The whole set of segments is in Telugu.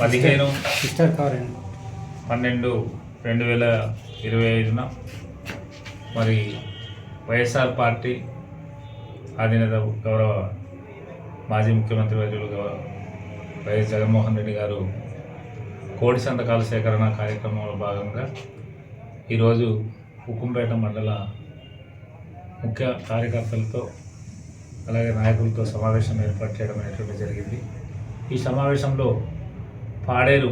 పదిహేను. సిస్టర్ కార్ అండి. పన్నెండు రెండు వేల ఇరవై ఐదున మరి వైఎస్ఆర్ పార్టీ అధినేత గౌరవ మాజీ ముఖ్యమంత్రి వర్యులు గౌరవ వైఎస్ జగన్మోహన్ రెడ్డి గారు కోటి సంతకాల సేకరణ కార్యక్రమంలో భాగంగా ఈరోజు ఉక్కుంపేట మండల ముఖ్య కార్యకర్తలతో అలాగే నాయకులతో సమావేశం ఏర్పాటు చేయడం అనేటువంటి జరిగింది. ఈ సమావేశంలో పాడేరు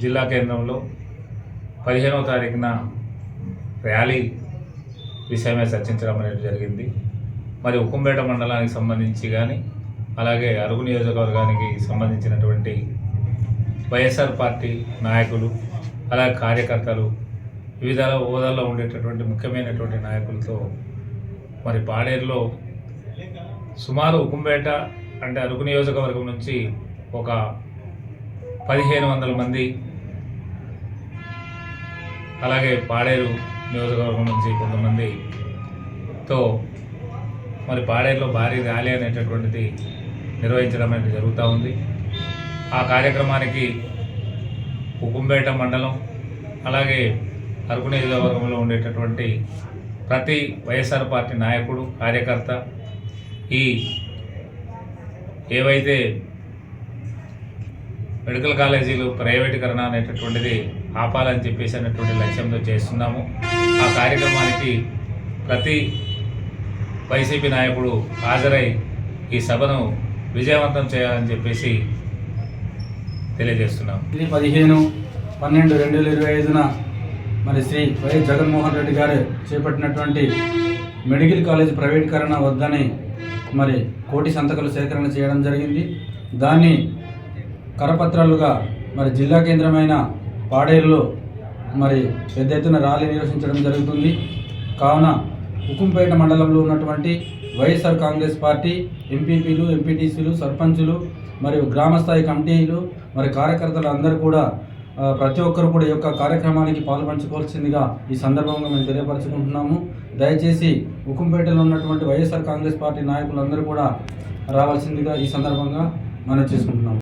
జిల్లా కేంద్రంలో పదిహేనవ తారీఖున ర్యాలీ విషయమే చర్చించడం అనేది జరిగింది. మరి ఉక్కంపేట మండలానికి సంబంధించి కానీ అలాగే అరుగు నియోజకవర్గానికి సంబంధించినటువంటి వైఎస్ఆర్ పార్టీ నాయకులు అలాగే కార్యకర్తలు వివిధ హోదాల్లో ఉండేటటువంటి ముఖ్యమైనటువంటి నాయకులతో మరి పాడేరులో సుమారు ఉక్కంపేట అంటే అరుగు నియోజకవర్గం నుంచి ఒక పదిహేను వందల మంది అలాగే పాడేరు నియోజకవర్గం నుంచి కొంతమందితో మరి పాడేరులో భారీ ర్యాలీ అనేటటువంటిది నిర్వహించడం అనేది జరుగుతూ ఉంది. ఆ కార్యక్రమానికి ఉకుంపేట మండలం అలాగే అరకు నియోజకవర్గంలో ఉండేటటువంటి ప్రతి వైఎస్ఆర్ పార్టీ నాయకుడు కార్యకర్త ఈ ఏవైతే మెడికల్ కాలేజీలు ప్రైవేటీకరణ అనేటటువంటిది ఆపాలని చెప్పేసి అనేటువంటి లక్ష్యంతో చేస్తున్నాము. ఆ కార్యక్రమానికి ప్రతి వైసీపీ నాయకుడు హాజరై ఈ సభను విజయవంతం చేయాలని చెప్పేసి తెలియజేస్తున్నాం. ఇది పదిహేను పన్నెండు రెండు వేల ఇరవై ఐదున మరి శ్రీ వైఎస్ జగన్మోహన్ రెడ్డి గారు చేపట్టినటువంటి మెడికల్ కాలేజ్ ప్రైవేటీకరణ వద్దని మరి కోటి సంతకాలు సేకరణ చేయడం జరిగింది. దాన్ని కరపత్రాలుగా మరి జిల్లా కేంద్రమైన పాడేరులో మరి పెద్ద ఎత్తున ర్యాలీ నిర్వహించడం జరుగుతుంది. కావున ఉకుంపేట మండలంలో ఉన్నటువంటి వైఎస్ఆర్ కాంగ్రెస్ పార్టీ ఎంపీపీలు ఎంపీటీసీలు సర్పంచులు మరియు గ్రామస్థాయి కమిటీలు మరి కార్యకర్తలు అందరూ కూడా ప్రతి ఒక్కరు కూడా ఈ యొక్క కార్యక్రమానికి పాల్పంచుకోవాల్సిందిగా ఈ సందర్భంగా మేము తెలియపరచుకుంటున్నాము. దయచేసి ఉకుంపేటలో ఉన్నటువంటి వైఎస్ఆర్ కాంగ్రెస్ పార్టీ నాయకులందరూ కూడా రావాల్సిందిగా ఈ సందర్భంగా మనం చేసుకుంటున్నాము.